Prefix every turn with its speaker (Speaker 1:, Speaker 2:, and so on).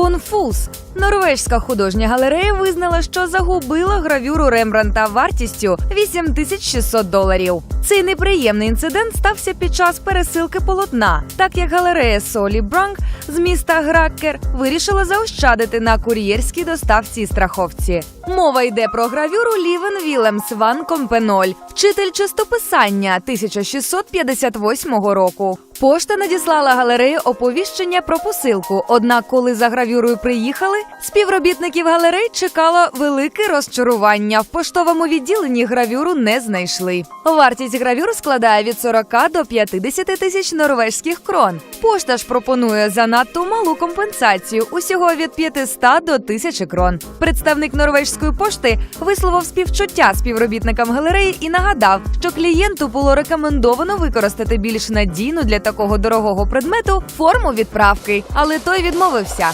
Speaker 1: Конфуз. Норвежська художня галерея визнала, що загубила гравюру Рембранта вартістю 8600 доларів. Цей неприємний інцидент стався під час пересилки полотна, так як галерея Солі Бранк з міста Граккер вирішила заощадити на кур'єрській доставці і страховці. Мова йде про гравюру Лівен Вілемс Ван Компеноль, вчитель чистописання 1658 року. Пошта надіслала галереї оповіщення про посилку. Однак, коли за гравюрою приїхали, співробітників галерей чекало велике розчарування. В поштовому відділенні гравюру не знайшли. Вартість гравюр складає від 40 до 50 тисяч норвезьких крон. Пошта ж пропонує занадто малу компенсацію усього від 500 до 1000 крон. Представник норвезької пошти висловив співчуття співробітникам галереї і нагадав, що клієнту було рекомендовано використати більш надійну для такого дорогого предмету форму відправки, але той відмовився.